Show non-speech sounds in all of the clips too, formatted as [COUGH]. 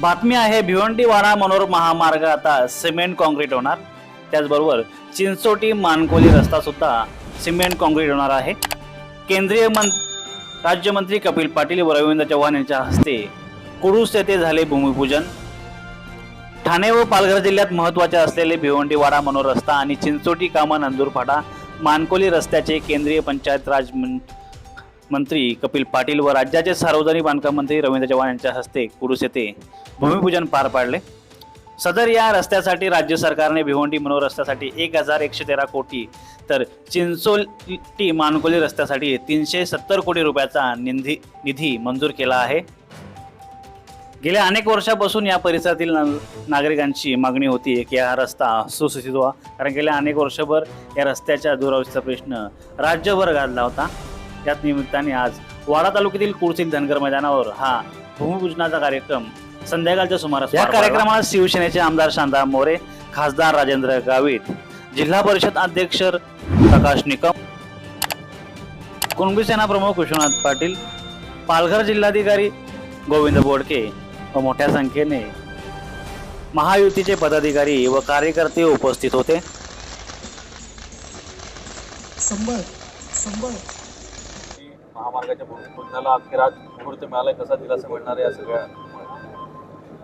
बातमी आहे भिवंडी वाडा मनोर महामार्ग आता सिमेंट कॉन्क्रीट होणार. त्याचबरोबर चिंचोटी मानकोली रस्ता सुद्धा सिमेंट कॉन्क्रीट होणार आहे. केंद्रीय मं राज्यमंत्री कपिल पाटील व रवींद्र चव्हाण यांच्या हस्ते कुडूस येथे झाले भूमिपूजन. ठाणे व पालघर जिल्ह्यात महत्त्वाचे असलेले भिवंडी वाडा मनोर रस्ता आणि चिंचोटी कामा नंदूरफाटा मानकोली रस्त्याचे केंद्रीय पंचायत राज मंत्री कपिल पाटील व राज्याचे सार्वजनिक बांधकाम मंत्री रवींद्र चव्हाण यांच्या हस्ते कुडूस येथे भूमिपूजन पार पाडले. सदर या रस्त्यासाठी राज्य सरकारने भिवंडी मनोर रस्त्यासाठी एक हजार एकशे तेरा कोटी तर चिंचोली मानकोली रस्त्यासाठी तीनशे सत्तर कोटी रुपयाचा निधी निधी मंजूर केला आहे. गेल्या अनेक वर्षापासून या परिसरातील नागरिकांची मागणी होती की हा रस्ता सुसुचित व्हा कारण गेल्या अनेक वर्षभर या रस्त्याच्या दुरावस्थेचा प्रश्न राज्यभर गाजला होता. त्याच निमित्ताने आज वाडा तालुक्यातील कुडसील धनगर मैदानावर हा भूमिपूजनाचा कार्यक्रम संध्याकाळच्या सुमारास या कार्यक्रमात शिवसेनेचे आमदार शांता मोरे खासदार राजेंद्र गावित जिल्हा परिषद अध्यक्ष प्रकाश निकम कुणबी सेना प्रमुख विश्वनाथ पाटील पालघर जिल्हाधिकारी गोविंद बोडके व मोठ्या संख्येने महायुतीचे पदाधिकारी व कार्यकर्ते उपस्थित होते. संभळ संभळ महामार्गाच्या भूमिपूजनाला अखेर आज मुहूर्त मिळालाय कसा दिलासा मिळणार आहे या सगळ्या?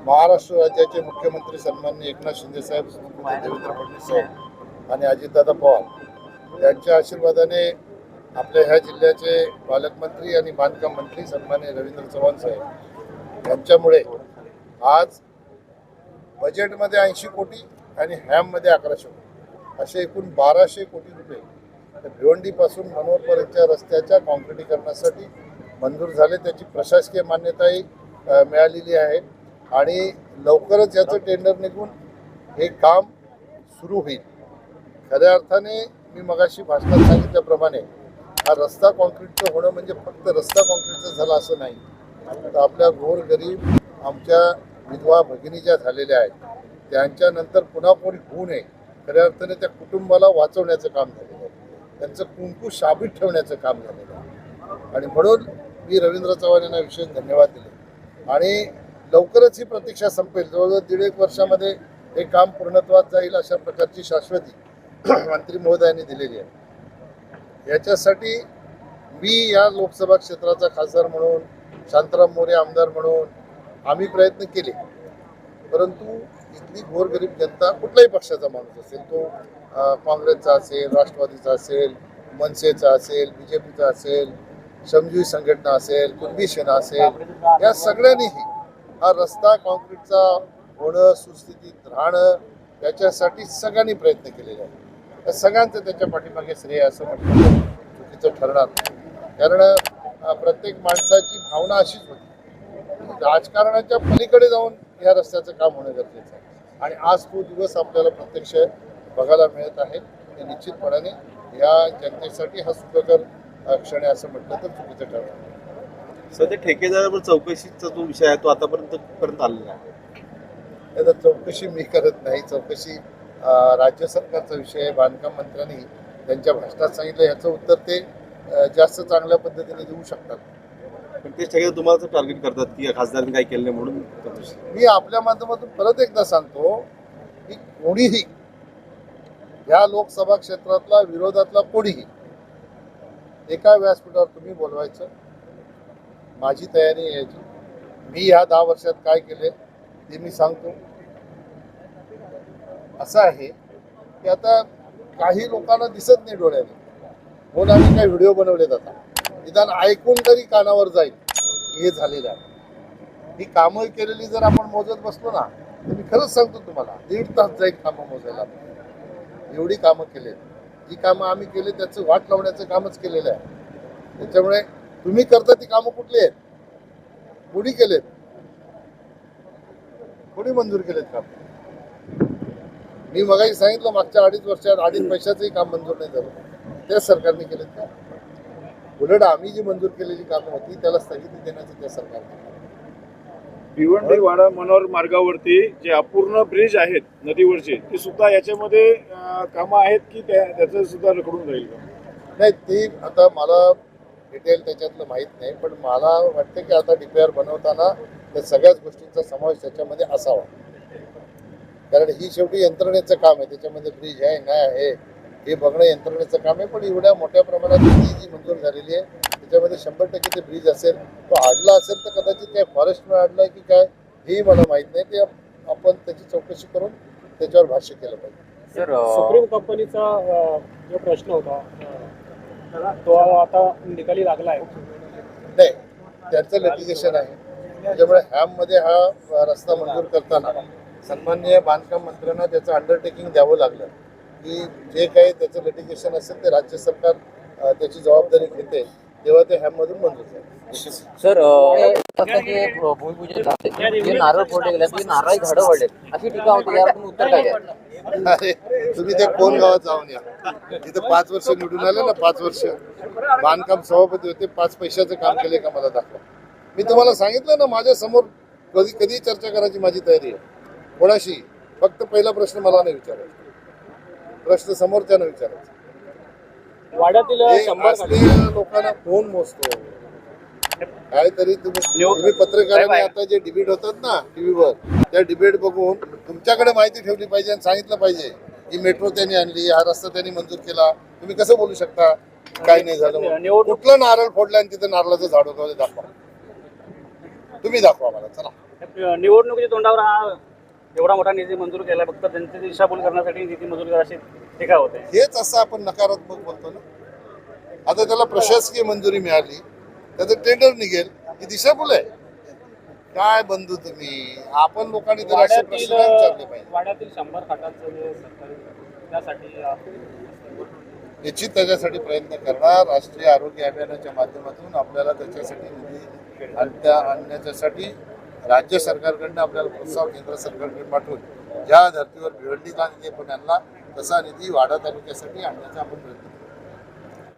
महाराष्ट्र राज्याचे मुख्यमंत्री सन्माननीय एकनाथ शिंदे साहेब देवेंद्र फडणवीस साहेब आणि अजितदादा पवार यांच्या आशीर्वादाने आपल्या ह्या जिल्ह्याचे पालकमंत्री आणि बांधकाम मंत्री सन्माननीय रवींद्र चव्हाण साहेब यांच्यामुळे आज बजेटमध्ये ऐंशी कोटी आणि हॅममध्ये अकराशे कोटी असे एकूण बाराशे कोटी रुपये भिवंडीपासून मनोरपर्यंतच्या रस्त्याच्या कॉन्क्रिटीकरणासाठी मंजूर झाले. त्याची प्रशासकीय मान्यताही मिळालेली आहे. आणि लवकरच याचं टेंडर निघून हे काम सुरू होईल. खऱ्या अर्थाने मी मगाशी भाषणात सांगितल्याप्रमाणे हा रस्ता कॉन्क्रीटचं होणं म्हणजे फक्त रस्ता कॉन्क्रीटचं झालं असं नाही. तर आपल्या गोरगरीब आमच्या विधवा भगिनी ज्या झालेल्या आहेत त्यांच्यानंतर पुन्हा कोणी होऊ नये. खऱ्या अर्थाने त्या कुटुंबाला वाचवण्याचं काम झालं त्यांचं कुंकू शाबीत ठेवण्याचं काम झालेलं आहे. आणि म्हणून मी रवींद्र चव्हाण यांना विशेष धन्यवाद दिले. आणि लवकरच ही प्रतीक्षा संपेल. जवळजवळ दीड एक वर्षामध्ये हे काम पूर्णत्वात जाईल अशा प्रकारची शाश्वती [CLEARS THROAT] मंत्री महोदयांनी दिलेली आहे. याच्यासाठी मी या लोकसभा क्षेत्राचा खासदार म्हणून शांताराम मोरे आमदार म्हणून आम्ही प्रयत्न केले. परंतु इथली गोरगरीब जनता कुठल्याही पक्षाचा माणूस असेल तो काँग्रेसचा असेल राष्ट्रवादीचा असेल मनसेचा असेल बी जे पीचा असेल श्रमजीवी संघटना असेल कुणबी सेना असेल या सगळ्यांनीही हा रस्ता कॉन्क्रीटचा होणं सुस्थितीत राहणं याच्यासाठी सगळ्यांनी प्रयत्न केलेले आहे त्या सगळ्यांचं त्याच्या पाठीमागे श्रेय असं म्हटलं चुकीचं ठरणार कारण प्रत्येक माणसाची भावना अशीच होती. राजकारणाच्या पलीकडे जाऊन या रस्त्याचं काम होणं गरजेचं आहे. आणि आज तो दिवस आपल्याला प्रत्यक्ष बघायला मिळत आहे. आणि निश्चितपणाने या जनतेसाठी हा सुखकर क्षण आहे असं म्हटलं तर चुकीचं ठरणार. सध्या ठेकेदारावर चौकशीचा जो विषय आहे तो आतापर्यंत पर्यंत आलेला आहे? त्याचा चौकशी मी करत नाही. चौकशी राज्य सरकारचा विषय आहे. बांधकाम मंत्र्यांनी त्यांच्या भाषणात सांगितलं. याचं उत्तर ते जास्त चांगल्या पद्धतीने देऊ शकतात. पण ते सगळे तुम्हाला टार्गेट करतात की खासदारांनी काय केलं नाही म्हणून. मी आपल्या माध्यमातून परत एकदा सांगतो की कोणीही या लोकसभा क्षेत्रातला विरोधातला कोणीही एका व्यासपीठावर तुम्ही बोलवायचं. माझी तयारी यायची मी ह्या दहा वर्षात काय केले ते मी सांगतो. असं आहे की आता काही लोकांना दिसत नाही डोळ्याने. म्हणून आम्ही काही व्हिडिओ बनवले जातात निदान ऐकून तरी कानावर जाईल. हे झालेलं आहे. ही कामं केलेली जर आपण मोजत बसलो ना तर मी खरंच सांगतो तुम्हाला दीड तास जाईल कामं मोजायला. एवढी कामं केली जी कामं आम्ही केली त्याचं वाट लावण्याचं कामच केलेलं आहे. त्याच्यामुळे तुम्ही करता ती कामं कुठली आहेत? कोणी केलेत? कोणी मंजूर केलेत काम? मी मगाही सांगितलं मागच्या अडीच वर्षात अडीच पैशाचंही काम मंजूर नाही झालं. त्याच सरकारने केलेत का? उलट आम्ही जी मंजूर केलेली कामं होती त्याला स्थगिती देण्याचं त्या सरकारने केलं. भिवंडी वाडा मनोर मार्गावरती जे अपूर्ण ब्रिज आहेत नदीवरचे ते सुद्धा याच्यामध्ये अं, कामं आहेत की त्या त्याचं सुद्धा रखडून का नाही ते आता मला डिटेल त्याच्यातलं माहीत नाही पण मला वाटतं की आता डी पी आर बनवताना त्या सगळ्याच गोष्टींचा समावेश त्याच्यामध्ये असावा कारण ही शेवटी यंत्रणेचं काम आहे त्याच्यामध्ये ब्रिज आहे नाही आहे हे बघणं यंत्रणेचं काम आहे पण एवढ्या मोठ्या प्रमाणात निधी जी मंजूर झालेली आहे त्याच्यामध्ये शंभर टक्के ते ब्रिज असेल तो अडला असेल तर कदाचित काय फॉरेस्टमुळे अडलाय की काय हेही मला माहीत नाही. ते आप- आपण त्याची चौकशी करून त्याच्यावर भाष्य केलं पाहिजे. सर सुप्रीम कंपनीचा जो प्रश्न होता तो आता निकाली लागला आहे नाही त्यांचं लिटिगेशन आहे. त्याच्यामुळे हॅममध्ये हा रस्ता मंजूर करताना सन्माननीय बांधकाम मंत्र्यांना त्याचं अंडरटेकिंग द्यावं लागलं. की जे काही त्याचं लिटिगेशन असेल ते राज्य सरकार त्याची जबाबदारी घेते. तेव्हा ते हॅममधून मंजूर झालं. सर भूमिपूजन झाले. नारळ फोडले गेले ते नारळ झाडं अशी टीका होती उत्तर काय अरे तुम्ही त्या कोण गावात जाऊन या? तिथं पाच वर्ष निवडून आले ना पाच वर्ष. बांधकाम सभापती होते पाच पैशाचं काम केले का मला दाखवा. मी तुम्हाला सांगितलं ना माझ्यासमोर कधी कधी चर्चा करायची माझी तयारी आहे. कोणाशी? फक्त पहिला प्रश्न मला नाही विचारायचा. प्रश्न समोरच्यानं विचारायचा. वाड्यातील लोकांना कोण मोजतो. काहीतरी तुम्ही तुम्ही पत्रकारांनी आता जे डिबेट होतात ना टीव्हीवर त्या डिबेट बघून तुमच्याकडे माहिती ठेवली पाहिजे आणि सांगितलं पाहिजे ही मेट्रो त्यांनी आणली हा रस्ता त्यांनी मंजूर केला. तुम्ही कसं बोलू शकता? काही नाही झालं कुठलं नारळ फोडलं आणि तिथं नारळाचं झाड उगवलं दाखवा. तुम्ही दाखवा मला चला. निवडणुकीच्या तोंडावर हा एवढा मोठा निधी मंजूर केला फक्त जनतेची दिशाभूल करण्यासाठी निधी मंजूर करा अशी टीका होते. हेच असं आपण नकारात्मक बोलतो ना? आता त्याला प्रशासकीय मंजुरी मिळाली त्याचं टेंडर निघेल ही दिशाभूल आहे. काय बंधू तुम्ही? आपण लोकांनी तर असे प्रश्न विचारले पाहिजे. वाड्यातील शंभर खाटांचं जे सरकारी त्यासाठी अ, निश्चित त्याच्यासाठी प्रयत्न करणार. राष्ट्रीय आरोग्य अभियानाच्या माध्यमातून आपल्याला त्याच्यासाठी निधी आणत्या आणण्याच्यासाठी राज्य सरकारकडनं आपल्याला प्रस्ताव केंद्र सरकारकडे पाठवून ज्या धर्तीवर भिवंडीला निधी पण आणला तसा निधी वाडा तालुक्यासाठी आणण्याचा आपण प्रयत्न